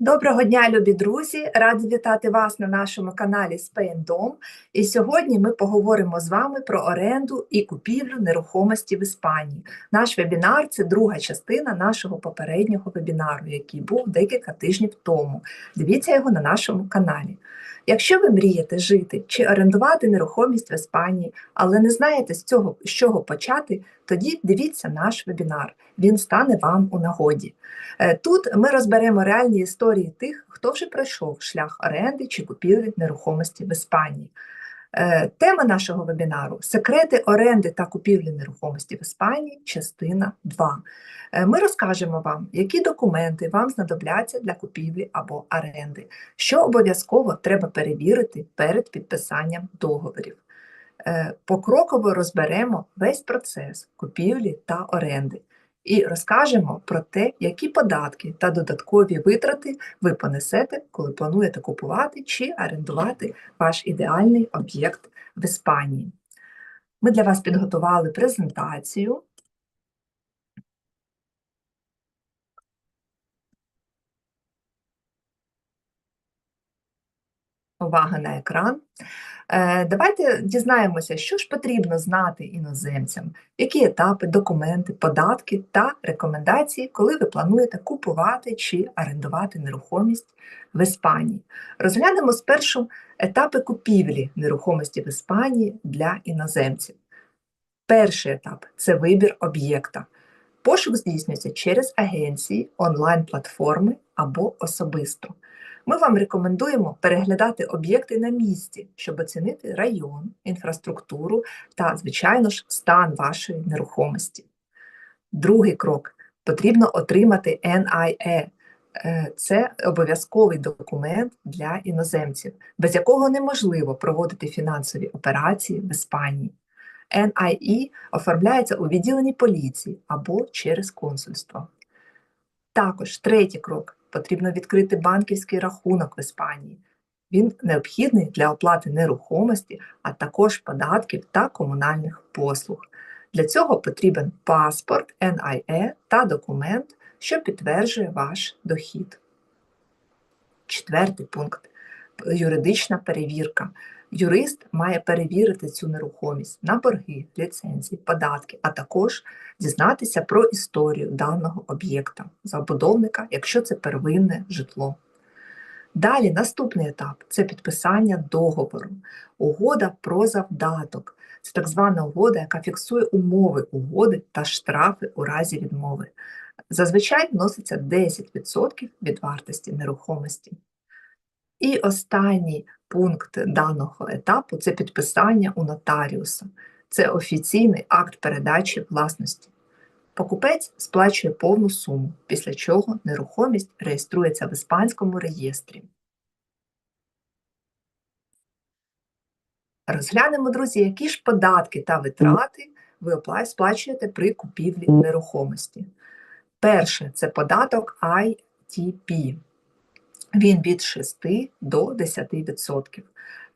Доброго дня, любі друзі! Раді вітати вас на нашому каналі Spain І сьогодні ми поговоримо з вами про оренду і купівлю нерухомості в Іспанії. Наш вебінар це друга частина нашого попереднього вебінару, який був декілька тижнів тому. Дивіться його на нашому каналі. Якщо ви мрієте жити чи орендувати нерухомість в Іспанії, але не знаєте з цього, з чого почати, тоді дивіться наш вебінар. Він стане вам у нагоді. Е, тут ми розберемо реальні історії тих, хто вже пройшов шлях оренди чи купівлі нерухомості в Іспанії. Е, тема нашого вебінару секрети оренди та купівлі нерухомості в Іспанії, частина 2. Е, ми розкажемо вам, які документи вам знадобляться для купівлі або оренди, що обов'язково треба перевірити перед підписанням договорів. Покроково розберемо весь процес купівлі та оренди і розкажемо про те, які податки та додаткові витрати ви понесете, коли плануєте купувати чи орендувати ваш ідеальний об'єкт в Іспанії. Ми для вас підготували презентацію. Увага на екран. Е, давайте дізнаємося, що ж потрібно знати іноземцям, які етапи, документи, податки та рекомендації, коли ви плануєте купувати чи орендувати нерухомість в Іспанії. Розглянемо спершу етапи купівлі нерухомості в Іспанії для іноземців. Перший етап це вибір об'єкта. Пошук здійснюється через агенції, онлайн-платформи або особисто. Ми вам рекомендуємо переглядати об'єкти на місці, щоб оцінити район, інфраструктуру та, звичайно ж, стан вашої нерухомості. Другий крок потрібно отримати NIE. Е, це обов'язковий документ для іноземців, без якого неможливо проводити фінансові операції в Іспанії. NIE оформляється у відділенні поліції або через консульство. Також третій крок потрібно відкрити банківський рахунок в Іспанії. Він необхідний для оплати нерухомості, а також податків та комунальних послуг. Для цього потрібен паспорт, NIE та документ, що підтверджує ваш дохід. Четвертий пункт юридична перевірка. Юрист має перевірити цю нерухомість на борги, ліцензії, податки, а також дізнатися про історію даного об'єкта, забудовника, якщо це первинне житло. Далі наступний етап це підписання договору, угода про завдаток. Це так звана угода, яка фіксує умови угоди та штрафи у разі відмови. Зазвичай вноситься 10% від вартості нерухомості. І останній пункт даного етапу це підписання у нотаріуса. Це офіційний акт передачі власності. Покупець сплачує повну суму, після чого нерухомість реєструється в іспанському реєстрі. Розглянемо, друзі, які ж податки та витрати ви сплачуєте при купівлі нерухомості. Перше це податок ITP він від 6 до 10%.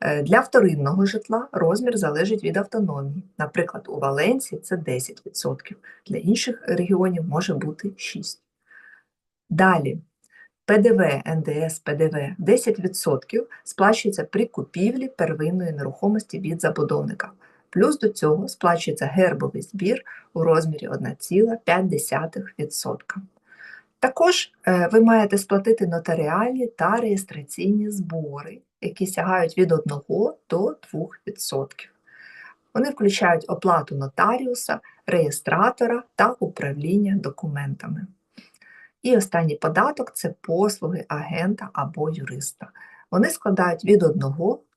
Е, для вторинного житла розмір залежить від автономії. Наприклад, у Валенції це 10%, для інших регіонів може бути 6%. Далі, ПДВ, НДС, ПДВ 10% сплачується при купівлі первинної нерухомості від забудовника. Плюс до цього сплачується гербовий збір у розмірі 1,5%. Також е, ви маєте сплатити нотаріальні та реєстраційні збори, які сягають від 1 до 2%. Вони включають оплату нотаріуса, реєстратора та управління документами. І останній податок це послуги агента або юриста. Вони складають від 1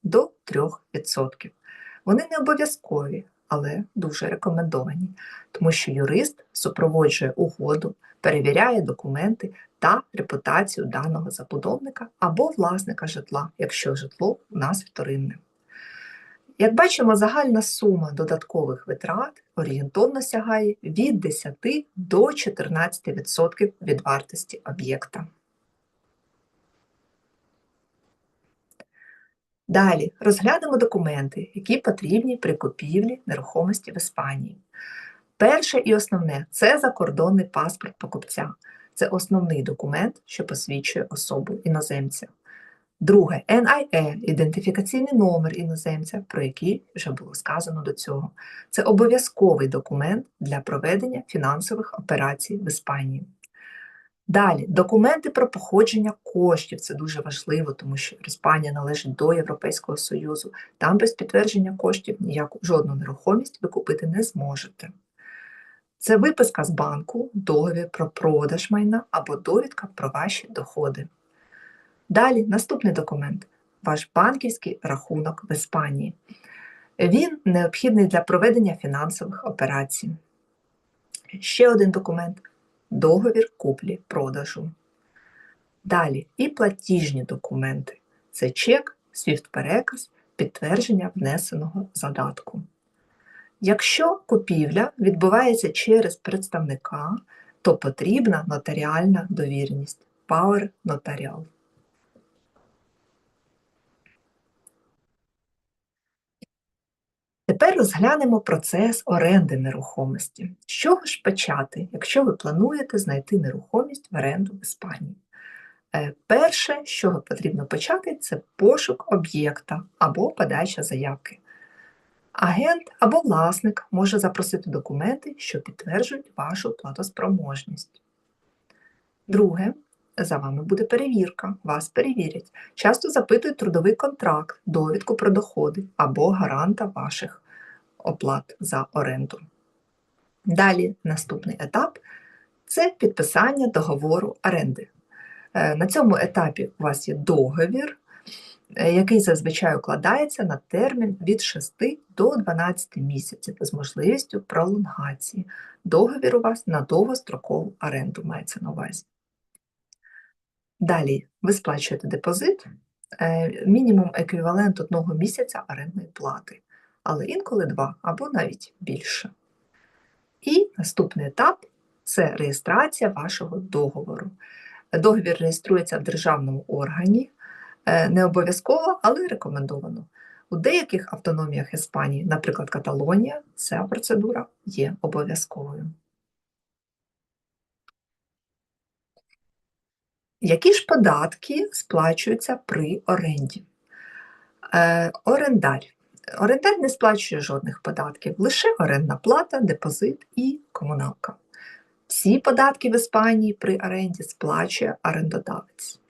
до 3%. Вони не обов'язкові, але дуже рекомендовані, тому що юрист супроводжує угоду, перевіряє документи та репутацію даного забудовника або власника житла, якщо житло у нас вторинне. Як бачимо, загальна сума додаткових витрат орієнтовно сягає від 10 до 14% від вартості об'єкта. Далі розглянемо документи, які потрібні при купівлі нерухомості в Іспанії. Перше і основне це закордонний паспорт покупця. це основний документ, що посвідчує особу іноземця. Друге NIE – ідентифікаційний номер іноземця, про який вже було сказано до цього. Це обов'язковий документ для проведення фінансових операцій в Іспанії. Далі, документи про походження коштів це дуже важливо, тому що Іспанія належить до Європейського Союзу. Там без підтвердження коштів ніяку жодну нерухомість ви купити не зможете. Це виписка з банку, договір про продаж майна або довідка про ваші доходи. Далі наступний документ ваш банківський рахунок в Іспанії. Він необхідний для проведення фінансових операцій. Ще один документ договір куплі-продажу. Далі і платіжні документи це чек, свіфт-переказ, підтвердження внесеного задатку. Якщо купівля відбувається через представника, то потрібна нотаріальна довіреність Power Notarial. Тепер розглянемо процес оренди нерухомості. З чого ж почати, якщо ви плануєте знайти нерухомість в оренду в Іспанії? Е, перше, з чого потрібно почати, це пошук об'єкта або подача заявки. Агент або власник може запросити документи, що підтверджують вашу платоспроможність. Друге, за вами буде перевірка, вас перевірять. Часто запитують трудовий контракт, довідку про доходи або гаранта ваших оплат за оренду. Далі наступний етап це підписання договору оренди. Е, на цьому етапі у вас є договір, який зазвичай укладається на термін від 6 до 12 місяців з можливістю пролонгації. Договір у вас на довгострокову оренду мається на увазі. Далі ви сплачуєте депозит, е, мінімум еквівалент одного місяця орендної плати, але інколи два або навіть більше. І наступний етап це реєстрація вашого договору. Договір реєструється в державному органі, е, не обов'язково, але рекомендовано. У деяких автономіях Іспанії, наприклад, Каталонія, ця процедура є обов'язковою. Які ж податки сплачуються при оренді? Е, Орендар. Орендар не сплачує жодних податків, лише орендна плата, депозит і комуналка. Всі податки в Іспанії при оренді сплачує орендодавець.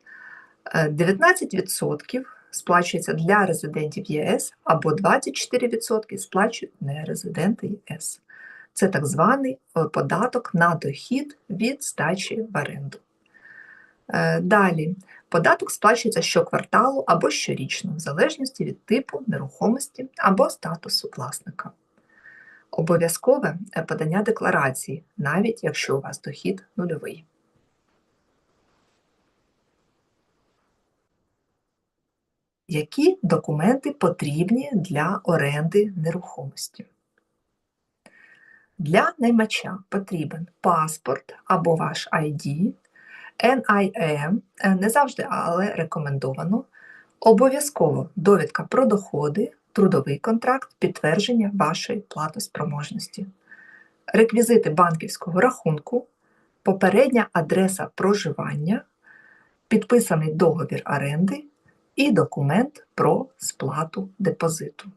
19% е, сплачується для резидентів ЄС або 24% сплачують нерезиденти ЄС. Це так званий е, податок на дохід від здачі в оренду. Е, далі, податок сплачується щокварталу або щорічно, в залежності від типу нерухомості або статусу власника. Обов'язкове подання декларації, навіть якщо у вас дохід нульовий. Які документи потрібні для оренди нерухомості? Для наймача потрібен паспорт або ваш ID, NIE е, не завжди, але рекомендовано. Обов'язково довідка про доходи, трудовий контракт, підтвердження вашої платоспроможності, реквізити банківського рахунку, попередня адреса проживання, підписаний договір оренди і документ про сплату депозиту.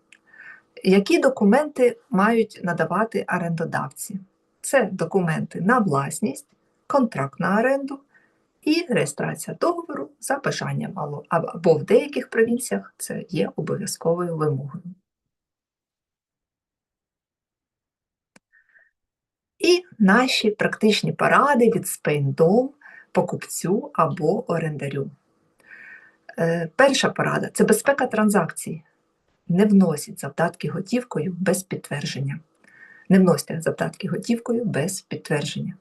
Які документи мають надавати орендодавці? Це документи на власність, контракт на оренду і реєстрація договору за бажанням або в деяких провінціях це є обов'язковою вимогою. І наші практичні поради від спейндом покупцю або орендарю. Е, перша порада це безпека транзакцій. Не вносіть завдатки готівкою без підтвердження. Не вносьте завдатки готівкою без підтвердження.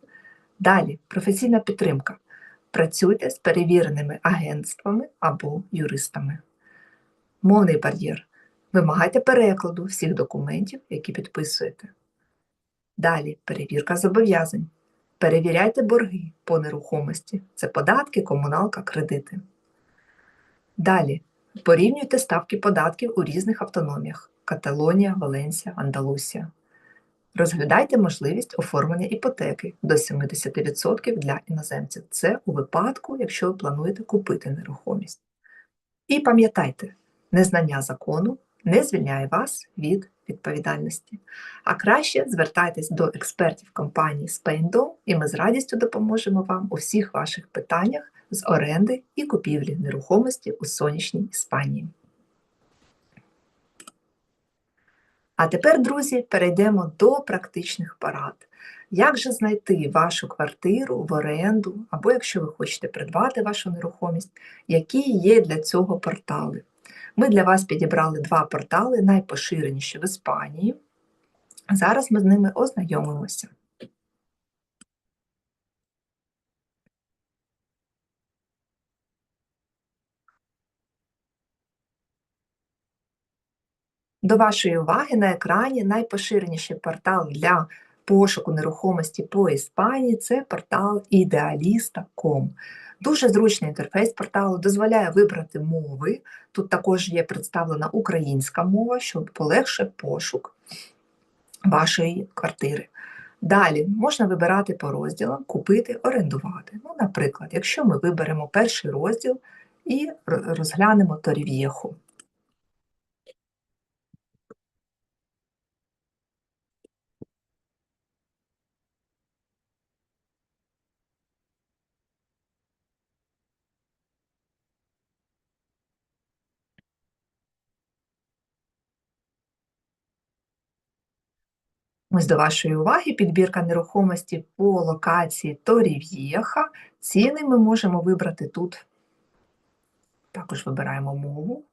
Далі професійна підтримка. Працюйте з перевіреними агентствами або юристами. Мовний бар'єр. Вимагайте перекладу всіх документів, які підписуєте. Далі перевірка зобов'язань. Перевіряйте борги по нерухомості. Це податки, комуналка, кредити. Далі порівнюйте ставки податків у різних автономіях Каталонія, Валенсія, Андалусія. Розглядайте можливість оформлення іпотеки до 70% для іноземців. Це у випадку, якщо ви плануєте купити нерухомість. І пам'ятайте, незнання закону не звільняє вас від відповідальності. А краще звертайтесь до експертів компанії Spain.do, і ми з радістю допоможемо вам у всіх ваших питаннях з оренди і купівлі нерухомості у сонячній Іспанії. А тепер, друзі, перейдемо до практичних порад. Як же знайти вашу квартиру в оренду, або якщо ви хочете придбати вашу нерухомість, які є для цього портали? Ми для вас підібрали два портали, найпоширеніші в Іспанії. Зараз ми з ними ознайомимося. До вашої уваги на екрані найпоширеніший портал для пошуку нерухомості по Іспанії це портал idealista.com. Дуже зручний інтерфейс порталу дозволяє вибрати мови. Тут також є представлена українська мова, щоб полегше пошук вашої квартири. Далі можна вибирати по розділам, купити, орендувати. Ну, Наприклад, якщо ми виберемо перший розділ і розглянемо Торів'єху. Ось до вашої уваги підбірка нерухомості по локації Торів'єха. Ціни ми можемо вибрати тут. Також вибираємо мову.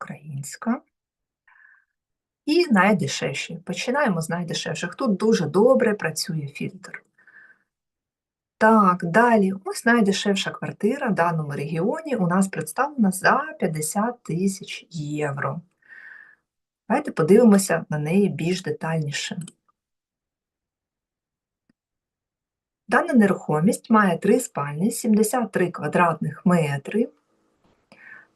Українська. І найдешевші. Починаємо з найдешевших. Тут дуже добре працює фільтр. Так, далі, ось найдешевша квартира в даному регіоні у нас представлена за 50 тисяч євро. Давайте подивимося на неї більш детальніше. Дана нерухомість має три спальні, 73 квадратних метри.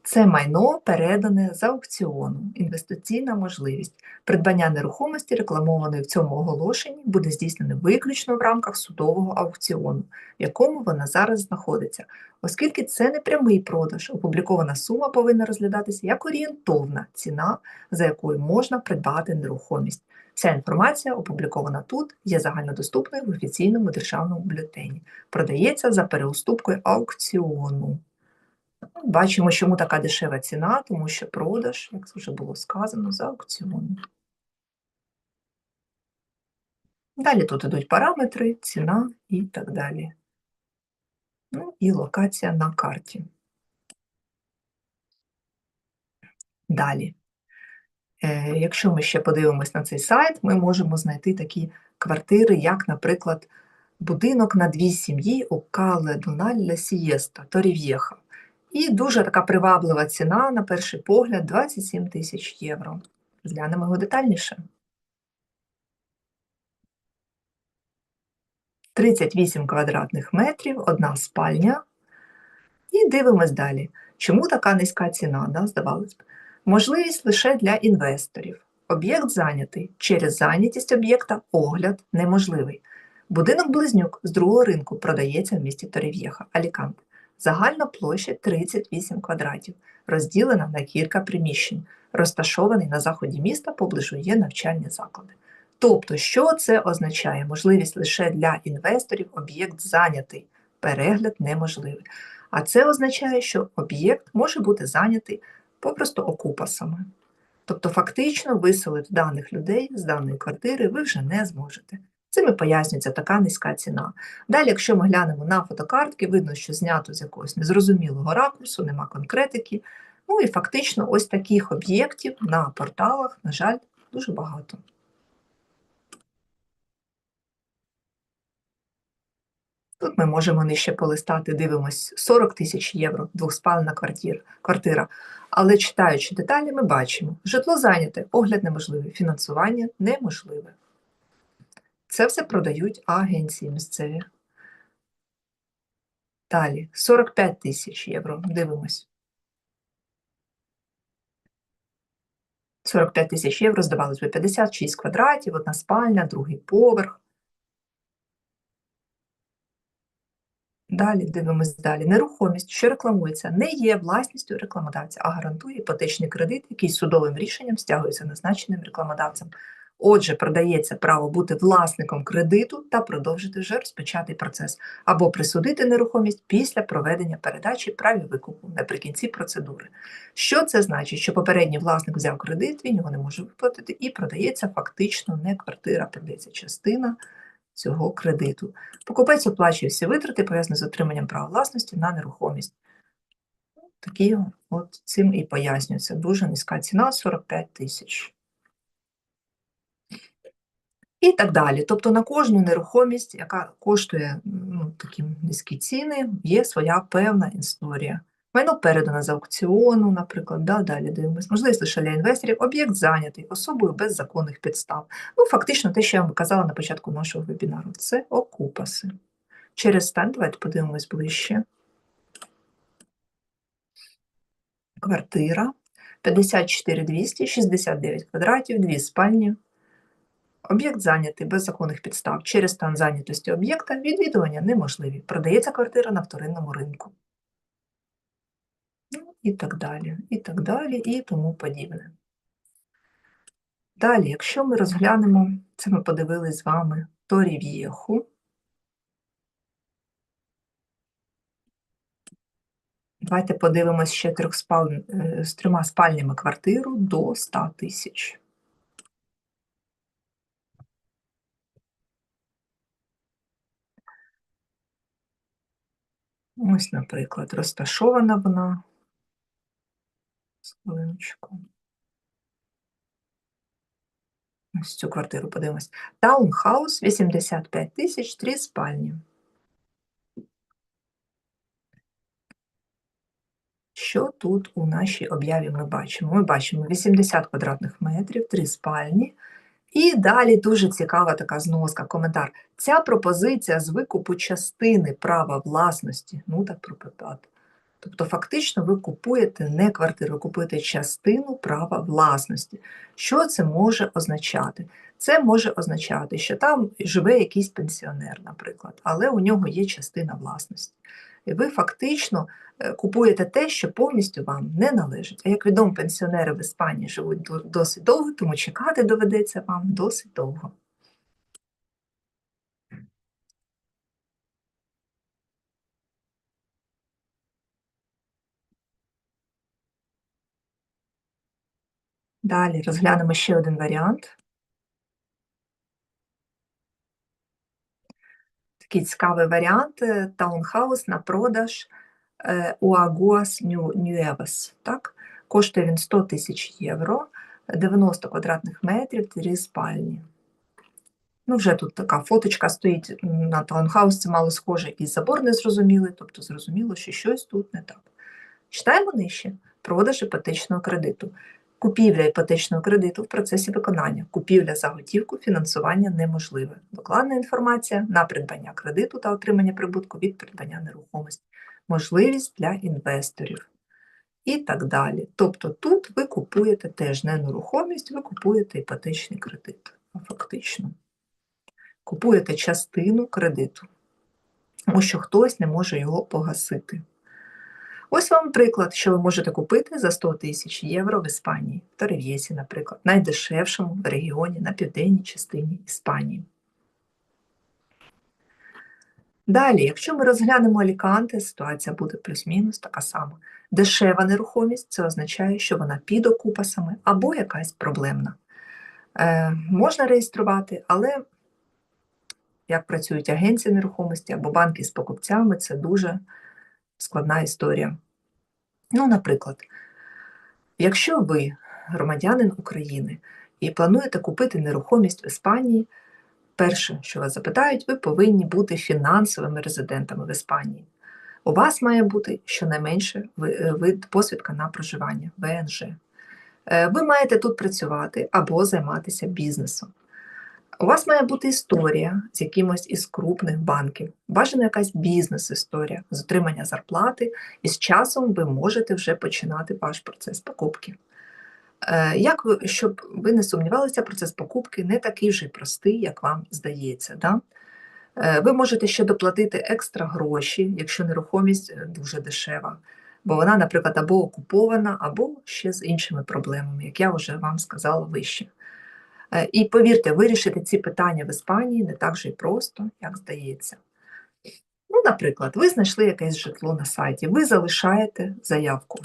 Це майно передане з аукціону, інвестиційна можливість. Придбання нерухомості, рекламованої в цьому оголошенні, буде здійснено виключно в рамках судового аукціону, в якому вона зараз знаходиться. Оскільки це не прямий продаж, опублікована сума повинна розглядатися як орієнтовна ціна, за якою можна придбати нерухомість. Вся інформація, опублікована тут, є загальнодоступною в офіційному державному бюлетені. Продається за переуступкою аукціону. Бачимо, чому така дешева ціна, тому що продаж, як вже було сказано, за аукціоном. Далі тут йдуть параметри, ціна і так далі. Ну і локація на карті. Далі. Е, Якщо ми ще подивимось на цей сайт, ми можемо знайти такі квартири, як, наприклад, будинок на дві сім'ї у Кале Дуналь Сієста, Торів'єха. І дуже така приваблива ціна, на перший погляд, 27 тисяч євро. Зглянемо його детальніше. 38 квадратних метрів, одна спальня. І дивимось далі. Чому така низька ціна, да, здавалось б? Можливість лише для інвесторів. Об'єкт зайнятий. Через зайнятість об'єкта огляд неможливий. Будинок близнюк з другого ринку продається в місті Торів'єха, Алікант. Загальна площа 38 квадратів, розділена на кілька приміщень, розташований на заході міста поближу є навчальні заклади. Тобто, що це означає? Можливість лише для інвесторів об'єкт зайнятий, перегляд неможливий. А це означає, що об'єкт може бути зайнятий попросту окупасами. Тобто, фактично виселити даних людей з даної квартири ви вже не зможете. Цим і пояснюється така низька ціна. Далі, якщо ми глянемо на фотокартки, видно, що знято з якогось незрозумілого ракурсу, нема конкретики. Ну і фактично ось таких об'єктів на порталах, на жаль, дуже багато. Тут ми можемо нижче полистати, дивимось 40 тисяч євро, двохспальна квартира, квартира. Але читаючи деталі, ми бачимо, житло зайняте, огляд неможливий, фінансування неможливе. Це все продають агенції місцеві. Далі 45 тисяч євро. Дивимось. 45 тисяч євро, здавалось би, 56 квадратів, одна спальня, другий поверх. Далі дивимось далі. Нерухомість, що рекламується, не є власністю рекламодавця, а гарантує іпотечний кредит, який судовим рішенням стягується назначеним рекламодавцем. Отже, продається право бути власником кредиту та продовжити вже розпочатий процес, або присудити нерухомість після проведення передачі праві викупу наприкінці процедури. Що це значить? Що попередній власник взяв кредит, він його не може виплатити, і продається фактично не квартира, продається частина цього кредиту. Покупець оплачує всі витрати, пов'язані з отриманням права власності на нерухомість. Такі от цим і пояснюється. Дуже низька ціна 45 тисяч. І так далі. Тобто на кожну нерухомість, яка коштує ну, такі низькі ціни, є своя певна історія. Майно передано з аукціону, наприклад, да, далі дивимось. Можливість лише для інвесторів, об'єкт зайнятий особою без законних підстав. Ну, фактично, те, що я вам казала на початку нашого вебінару, це окупаси. Через стан, давайте подивимось ближче. Квартира 54 200, 69 квадратів, дві спальні. Об'єкт зайнятий без законних підстав. Через стан зайнятості об'єкта відвідування неможливі. Продається квартира на вторинному ринку. Ну, і так далі, і так далі, і тому подібне. Далі, якщо ми розглянемо, це ми подивились з вами Торів'єху. Давайте подивимось ще трьохспаль... Е, з трьома спальнями квартиру до 100 тисяч. Ось, наприклад, розташована вона. Хвилиночку. Ось цю квартиру подивимось. Таунхаус 85 тисяч, три спальні. Що тут у нашій об'яві ми бачимо? Ми бачимо 80 квадратних метрів, три спальні. І далі дуже цікава така зноска, коментар. Ця пропозиція з викупу частини права власності, ну так пропитати. Тобто, фактично, ви купуєте не квартиру, ви купуєте частину права власності. Що це може означати? Це може означати, що там живе якийсь пенсіонер, наприклад, але у нього є частина власності. І ви фактично купуєте те, що повністю вам не належить. А як відомо, пенсіонери в Іспанії живуть досить довго, тому чекати доведеться вам досить довго. Далі розглянемо ще один варіант. Такий цікавий варіант е, таунхаус на продаж у Агуас Нюевес. Коштує він 100 тисяч євро, 90 квадратних метрів, три спальні. Ну, Вже тут така фоточка стоїть на таунхаус, це мало схоже, якийсь забор незрозумілий, тобто зрозуміло, що щось тут не так. Читаємо нижче продаж іпотечного кредиту. Купівля іпотечного кредиту в процесі виконання, купівля за готівку, фінансування неможливе. Докладна інформація на придбання кредиту та отримання прибутку від придбання нерухомості, можливість для інвесторів і так далі. Тобто тут ви купуєте теж не нерухомість, ви купуєте іпотечний кредит, фактично. Купуєте частину кредиту, тому що хтось не може його погасити. Ось вам приклад, що ви можете купити за 100 тисяч євро в Іспанії, в Торев'єсі, наприклад, найдешевшому регіоні на південній частині Іспанії. Далі, якщо ми розглянемо Аліканте, ситуація буде плюс-мінус така сама. Дешева нерухомість це означає, що вона під окупасами або якась проблемна. Е, Можна реєструвати, але як працюють агенції нерухомості або банки з покупцями, це дуже складна історія. Ну, наприклад, якщо ви громадянин України і плануєте купити нерухомість в Іспанії, перше, що вас запитають, ви повинні бути фінансовими резидентами в Іспанії. У вас має бути щонайменше е, вид посвідка на проживання ВНЖ. Е, ви маєте тут працювати або займатися бізнесом. У вас має бути історія з якимось із крупних банків, бажана якась бізнес-історія з отримання зарплати, і з часом ви можете вже починати ваш процес покупки. Е, як ви, щоб ви не сумнівалися, процес покупки не такий вже простий, як вам здається. Да? Е, ви можете ще доплатити екстра гроші, якщо нерухомість е, дуже дешева, бо вона, наприклад, або окупована, або ще з іншими проблемами, як я вже вам сказала вище. І повірте, вирішити ці питання в Іспанії не так же й просто, як здається. Ну, Наприклад, ви знайшли якесь житло на сайті, ви залишаєте заявку.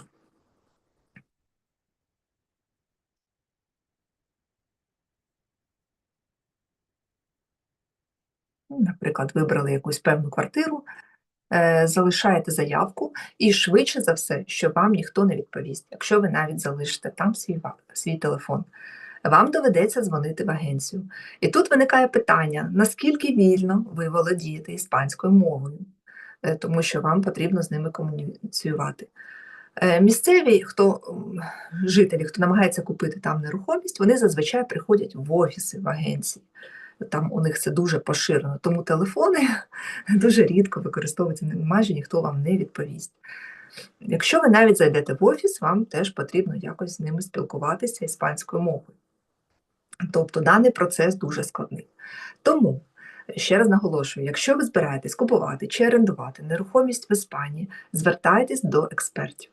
Наприклад, вибрали якусь певну квартиру, е, залишаєте заявку, і швидше за все, що вам ніхто не відповість, якщо ви навіть залишите там свій, свій телефон. Вам доведеться дзвонити в агенцію. І тут виникає питання: наскільки вільно ви володієте іспанською мовою, е, тому що вам потрібно з ними комуніціювати. Е, місцеві, хто жителі, хто намагається купити там нерухомість, вони зазвичай приходять в офіси в агенції там у них це дуже поширено, тому телефони дуже рідко використовуються, майже ніхто вам не відповість. Якщо ви навіть зайдете в офіс, вам теж потрібно якось з ними спілкуватися іспанською мовою. Тобто даний процес дуже складний. Тому, ще раз наголошую, якщо ви збираєтесь купувати чи орендувати нерухомість в Іспанії, звертайтесь до експертів.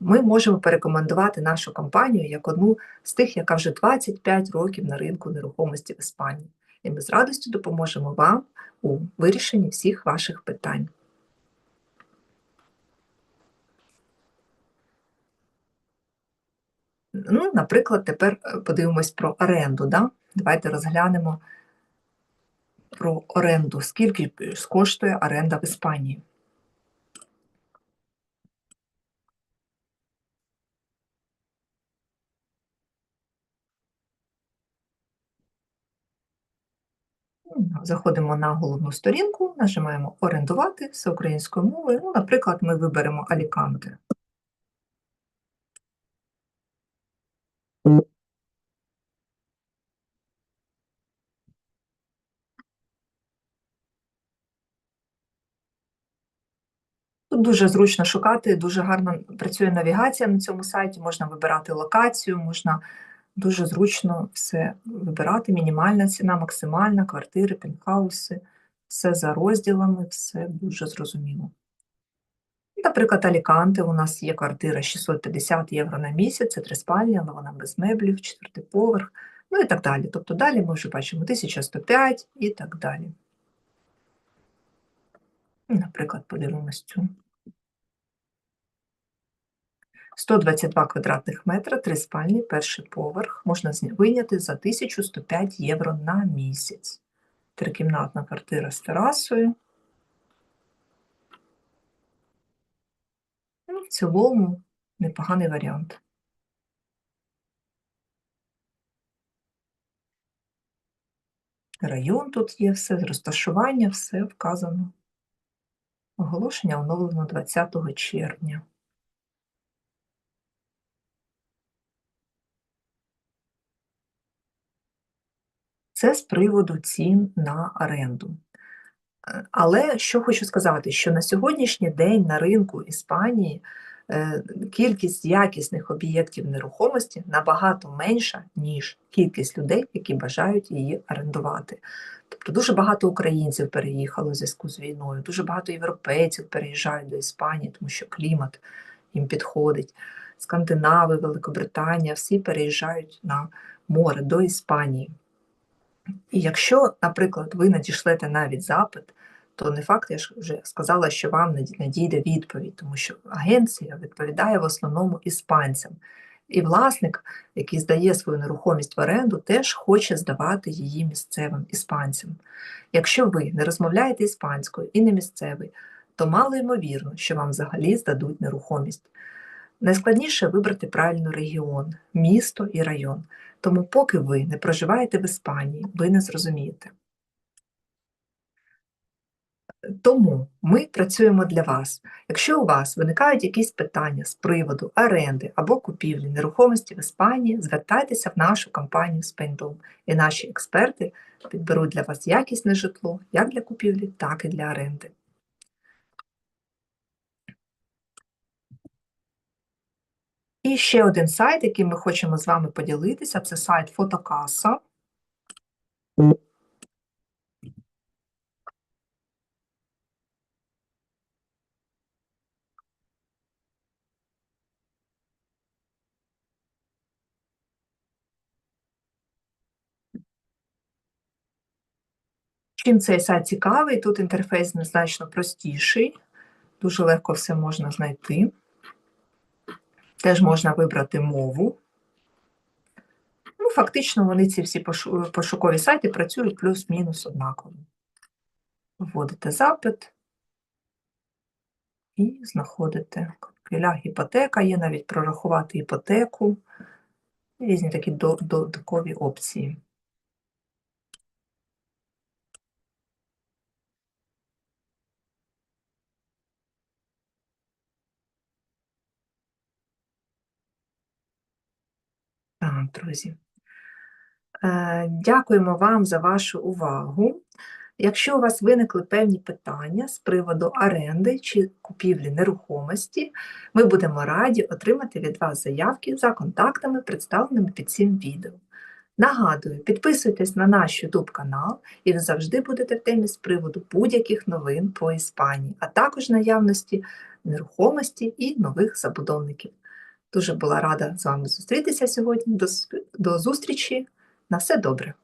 Ми можемо порекомендувати нашу компанію як одну з тих, яка вже 25 років на ринку нерухомості в Іспанії і ми з радістю допоможемо вам у вирішенні всіх ваших питань. Ну, Наприклад, тепер е, подивимось про оренду. Да? Давайте розглянемо про оренду, скільки коштує оренда в Іспанії. Заходимо на головну сторінку, нажимаємо орендувати все українською мовою. Ну, Наприклад, ми виберемо Аліканте. Тут дуже зручно шукати, дуже гарно працює навігація на цьому сайті, можна вибирати локацію, можна Дуже зручно все вибирати, мінімальна ціна, максимальна, квартири, пентхауси, все за розділами, все дуже зрозуміло. Наприклад, Аліканте, у нас є квартира 650 євро на місяць, це три спальні, але вона без меблів, четвертий поверх, ну і так далі. Тобто далі ми вже бачимо 1105 і так далі. Наприклад, подивимось цю. 122 квадратних метра, три спальні, перший поверх можна виняти за 1105 євро на місяць. Трикімнатна квартира з терасою. Ну, В цілому непоганий варіант. Район тут є, все, розташування, все вказано. Оголошення оновлено 20 червня. Це з приводу цін на оренду. Е, але що хочу сказати, що на сьогоднішній день на ринку Іспанії е, кількість якісних об'єктів нерухомості набагато менша, ніж кількість людей, які бажають її орендувати. Тобто дуже багато українців переїхало в зв'язку з війною, дуже багато європейців переїжджають до Іспанії, тому що клімат їм підходить. Скандинави, Великобританія, всі переїжджають на море до Іспанії. І якщо, наприклад, ви надішлете навіть запит, то не факт, я ж вже сказала, що вам надійде відповідь, тому що агенція відповідає в основному іспанцям. І власник, який здає свою нерухомість в оренду, теж хоче здавати її місцевим іспанцям. Якщо ви не розмовляєте іспанською і не місцевий, то мало ймовірно, що вам взагалі здадуть нерухомість. Найскладніше вибрати правильний регіон, місто і район. Тому, поки ви не проживаєте в Іспанії, ви не зрозумієте. Тому ми працюємо для вас. Якщо у вас виникають якісь питання з приводу оренди або купівлі нерухомості в Іспанії, звертайтеся в нашу компанію Spendom, і наші експерти підберуть для вас якісне житло як для купівлі, так і для оренди. І ще один сайт, яким ми хочемо з вами поділитися, це сайт Фотокаса. Чим цей сайт цікавий, тут інтерфейс значно простіший, дуже легко все можна знайти. Теж можна вибрати мову. Ну, фактично, вони ці всі пошукові сайти працюють плюс-мінус однаково. Вводите запит і знаходите квіля іпотека, є навіть прорахувати іпотеку, різні такі додаткові опції. Так, друзі. Е, дякуємо вам за вашу увагу. Якщо у вас виникли певні питання з приводу оренди чи купівлі нерухомості, ми будемо раді отримати від вас заявки за контактами, представленими під цим відео. Нагадую, підписуйтесь на наш YouTube канал, і ви завжди будете в темі з приводу будь-яких новин по Іспанії, а також наявності нерухомості і нових забудовників. Дуже була рада з вами зустрітися сьогодні. До, до зустрічі! На все добре!